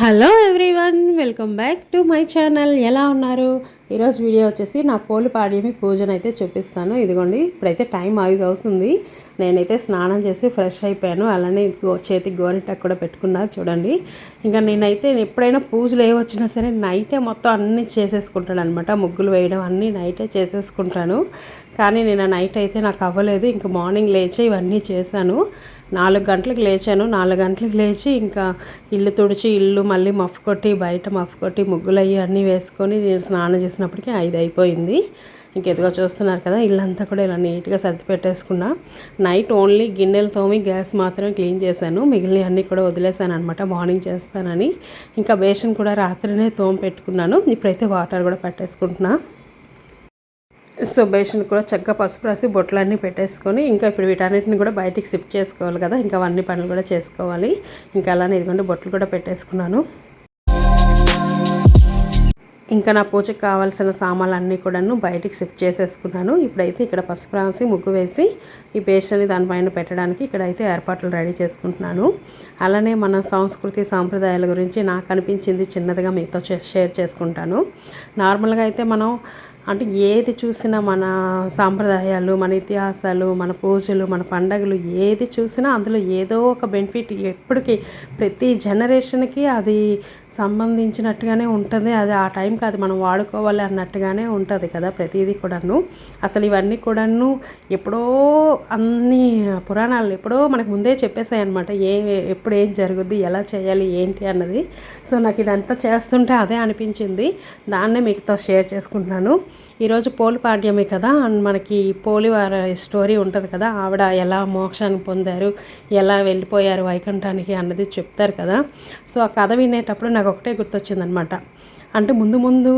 Hello everyone welcome back to my channel. ఎలా ఉన్నారు? ఈరోజు వీడియో వచ్చేసి నా పోలి పాడ్యమి పూజను అయితే చూపిస్తాను. ఇదిగోండి ఇప్పుడైతే టైం ఐదు అవుతుంది. నేనైతే స్నానం చేసి ఫ్రెష్ అయిపోయాను. అలానే గో చేతికి గోరింటాకు కూడా పెట్టుకున్నా చూడండి. ఇంకా నేనైతే ఎప్పుడైనా పూజలు ఏ వచ్చినా సరే నైటే మొత్తం అన్నీ చేసేసుకుంటాను అనమాట ముగ్గులు వేయడం అన్నీ నైటే చేసేసుకుంటాను. కానీ నేను నైట్ అయితే నాకు అవ్వలేదు. ఇంకా మార్నింగ్ లేచి ఇవన్నీ చేశాను. నాలుగు గంటలకు లేచాను. నాలుగు గంటలకు లేచి ఇంకా ఇల్లు తుడిచి ఇల్లు మళ్ళీ మఫ్ కొట్టి బయట మఫ్ కొట్టి ముగ్గులు అయ్యి అన్నీ వేసుకొని నేను స్నానం చేసినప్పటికీ ఐదు అయిపోయింది. ఇంకెదుగా చూస్తున్నారు కదా ఇల్లంతా కూడా ఇలా నీట్గా సర్ది పెట్టేసుకున్నా. నైట్ ఓన్లీ గిన్నెలు తోమి గ్యాస్ మాత్రమే క్లీన్ చేశాను. మిగిలిన అన్నీ కూడా వదిలేసాను అనమాట మార్నింగ్ చేస్తానని. ఇంకా బేషన్ కూడా రాత్రినే తోమి పెట్టుకున్నాను. ఇప్పుడైతే వాటర్ కూడా పెట్టేసుకుంటున్నా. సో బేషన్ కూడా చక్కగా పసుపు రాసి బొట్లన్నీ పెట్టేసుకొని ఇంకా ఇప్పుడు వీటన్నిటిని కూడా బయటికి షిఫ్ట్ చేసుకోవాలి కదా ఇంకా అవన్నీ పనులు కూడా చేసుకోవాలి. ఇంకా అలానే ఇదిగోండి బొట్లు కూడా పెట్టేసుకున్నాను. ఇంకా నా పూజకి కావాల్సిన సామాన్లు అన్నీ కూడాను బయటికి షిఫ్ట్ చేసేసుకున్నాను. ఇప్పుడైతే ఇక్కడ పసుపు రాసి ముగ్గు వేసి ఈ పేస్ట్ని దానిపైన పెట్టడానికి ఇక్కడైతే ఏర్పాట్లు రెడీ చేసుకుంటున్నాను. అలానే మన సంస్కృతి సాంప్రదాయాల గురించి నాకు అనిపించింది చిన్నదిగా మీతో షేర్ చేసుకుంటాను. నార్మల్గా అయితే మనం అంటే ఏది చూసినా మన సాంప్రదాయాలు మన ఇతిహాసాలు మన పూజలు మన పండగలు ఏది చూసినా అందులో ఏదో ఒక బెనిఫిట్ ఎప్పటికీ ప్రతి జనరేషన్కి అది సంబంధించినట్టుగానే ఉంటుంది. అది ఆ టైంకి అది మనం వాడుకోవాలి అన్నట్టుగానే ఉంటుంది కదా ప్రతిదీ కూడాను. అసలు ఇవన్నీ కూడాను ఎప్పుడో అన్ని పురాణాలు ఎప్పుడో మనకు ముందే చెప్పేసాయి అనమాట ఏ ఎప్పుడు ఏం జరుగుద్ది ఎలా చేయాలి ఏంటి అన్నది. సో నాకు ఇదంతా చేస్తుంటే అదే అనిపించింది. దాన్నే మీతో షేర్ చేసుకుంటున్నాను. ఈరోజు పోలి పాడ్యమే కదా మనకి పోలి వారి స్టోరీ ఉంటుంది కదా ఆవిడ ఎలా మోక్షాన్ని పొందారు ఎలా వెళ్ళిపోయారు వైకుంఠానికి అన్నది చెప్తారు కదా. సో ఆ కథ వినేటప్పుడు నాకు ఒకటే గుర్తొచ్చిందనమాట అంటే ముందు ముందు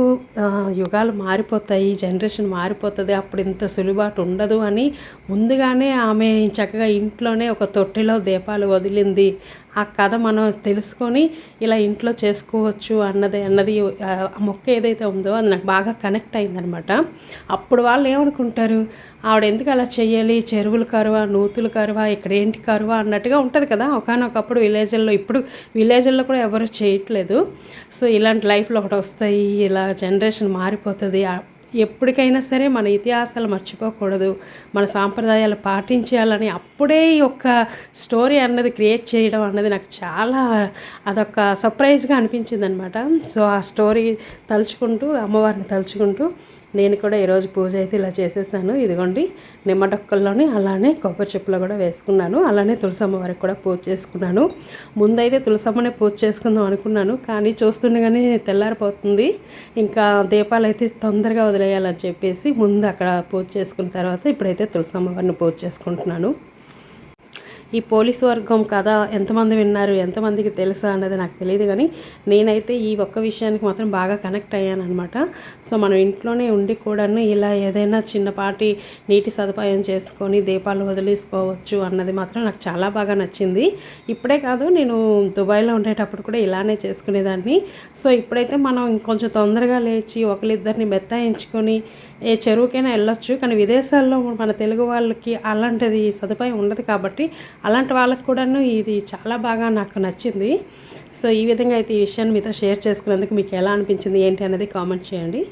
యుగాలు మారిపోతాయి జనరేషన్ మారిపోతుంది అప్పుడు ఇంత సులుబాటు ఉండదు అని ముందుగానే ఆమె చక్కగా ఇంట్లోనే ఒక తొట్టిలో దీపాలు వదిలింది. ఆ కథ మనం తెలుసుకొని ఇలా ఇంట్లో చేసుకోవచ్చు అన్నది అన్నది ఆ మొక్క ఏదైతే ఉందో అది నాకు బాగా కనెక్ట్ అయిందనమాట. అప్పుడు వాళ్ళు ఏమనుకుంటారు? ఆవిడ ఎందుకు అలా చేయాలి చెరువులు కరువా నూతులు కరువా ఇక్కడ ఏంటి కరువా అన్నట్టుగా ఉంటుంది కదా. ఒకనొకప్పుడు విలేజ్ల్లో ఇప్పుడు విలేజ్ల్లో కూడా ఎవరు చేయట్లేదు. సో ఇలాంటి లైఫ్లో ఒకటి వస్తాయి. ఇలా జనరేషన్ మారిపోతుంది. ఎప్పటికైనా సరే మన ఇతిహాసాలు మర్చిపోకూడదు. మన సాంప్రదాయాలు పాటించాలని అప్పుడే ఈ యొక్క స్టోరీ అన్నది క్రియేట్ చేయడం అన్నది నాకు చాలా అదొక సర్ప్రైజ్గా అనిపించింది అనమాట సో ఆ స్టోరీ తలుచుకుంటూ అమ్మవారిని తలుచుకుంటూ నేను కూడా ఈరోజు పూజ అయితే ఇలా చేసేసాను. ఇదిగోండి నిమ్మడొక్కల్లోనే అలానే కొబ్బరి చెప్పులో కూడా వేసుకున్నాను. అలానే తులసమ్మ వారికి కూడా పూజ చేసుకున్నాను. ముందైతే తులసమ్మనే పూజ చేసుకుందాం అనుకున్నాను కానీ చూస్తుండగానే తెల్లారిపోతుంది. ఇంకా దీపాలు అయితే తొందరగా వదిలేయాలని చెప్పేసి ముందు అక్కడ పూజ చేసుకున్న తర్వాత ఇప్పుడైతే తులసమ్మ వారిని పూజ చేసుకుంటున్నాను. ఈ పోలీస్ వర్గం కథ ఎంతమంది విన్నారు ఎంతమందికి తెలుసా అన్నది నాకు తెలియదు కానీ నేనైతే ఈ ఒక్క విషయానికి మాత్రం బాగా కనెక్ట్ అయ్యాను అనమాట సో మనం ఇంట్లోనే ఉండి కూడాను ఇలా ఏదైనా చిన్నపాటి నీటి సదుపాయం చేసుకొని దీపాలు వదిలేసుకోవచ్చు అన్నది మాత్రం నాకు చాలా బాగా నచ్చింది. ఇప్పుడే కాదు నేను దుబాయ్లో ఉండేటప్పుడు కూడా ఇలానే చేసుకునేదాన్ని. సో ఇప్పుడైతే మనం కొంచెం తొందరగా లేచి ఒకరిద్దరిని మెత్తాయించుకొని ఏ చెరువుకైనా వెళ్ళొచ్చు కానీ విదేశాల్లో మన తెలుగు వాళ్ళకి అలాంటిది సదుపాయం ఉండదు కాబట్టి అలాంటి వాళ్ళకు కూడాను ఇది చాలా బాగా నాకు నచ్చింది. సో ఈ విధంగా అయితే ఈ విషయాన్ని మీతో షేర్ చేసుకున్నందుకు మీకు ఎలా అనిపించింది ఏంటి అనేది కామెంట్ చేయండి.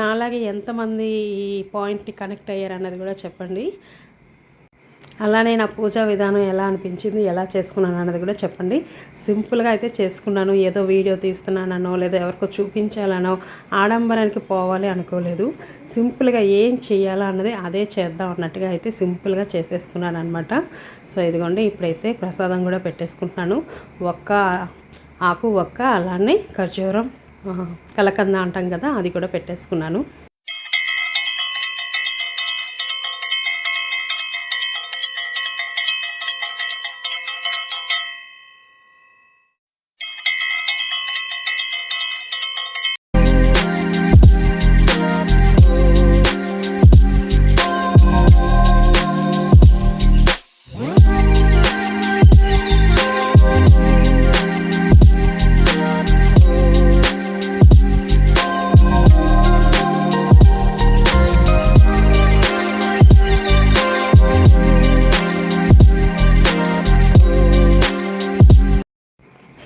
నాలాగే ఎంతమంది ఈ పాయింట్ని కనెక్ట్ అయ్యారు అన్నది కూడా చెప్పండి. అలానే నా పూజా విధానం ఎలా అనిపించింది ఎలా చేసుకున్నాను అన్నది కూడా చెప్పండి. సింపుల్గా అయితే చేసుకున్నాను. ఏదో వీడియో తీస్తున్నానో లేదా ఎవరికో చూపించాలనో ఆడంబరానికి పోవాలి అనుకోలేదు. సింపుల్గా ఏం చేయాలో అన్నది అదే చేద్దాం అన్నట్టుగా అయితే సింపుల్గా చేసేసుకున్నాను అనమాట సో ఇదిగోండి ఇప్పుడైతే ప్రసాదం కూడా పెట్టేసుకుంటున్నాను. ఒక్క ఆకు ఒక్క అలానే ఖర్జూరం కలకంద అంటాం కదా అది కూడా పెట్టేసుకున్నాను.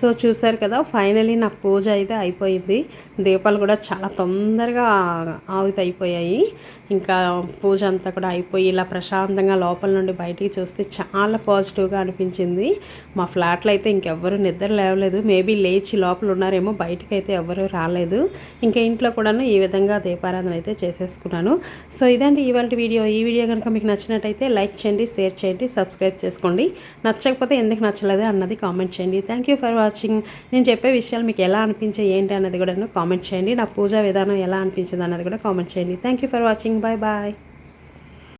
సో చూసారు కదా ఫైనలీ నా పూజ అయితే అయిపోయింది. దీపాలు కూడా చాలా తొందరగా ఆవిత అయిపోయాయి ఇంకా పూజ అంతా కూడా అయిపోయి ఇలా ప్రశాంతంగా లోపల నుండి బయటికి చూస్తే చాలా పాజిటివ్గా అనిపించింది. మా ఫ్లాట్లో అయితే ఇంకెవ్వరు నిద్ర లేవలేదు. మేబీ లేచి లోపల ఉన్నారేమో బయటికి అయితే ఎవరు రాలేదు. ఇంకా ఇంట్లో కూడాను ఈ విధంగా దీపారాధన అయితే చేసేసుకున్నాను. సో ఇదండి ఇవాళ వీడియో. ఈ వీడియో కనుక మీకు నచ్చినట్టయితే లైక్ చేయండి షేర్ చేయండి సబ్స్క్రైబ్ చేసుకోండి. నచ్చకపోతే ఎందుకు నచ్చలేదు అన్నది కామెంట్ చేయండి. Thank you for watching. నేను చెప్పే విషయాలు మీకు ఎలా అనిపించే ఏంటి అన్నది కూడా కామెంట్ చేయండి. నా పూజా విధానం ఎలా అనిపించింది అన్నది కూడా కామెంట్ చేయండి. Thank you for watching. Bye-bye.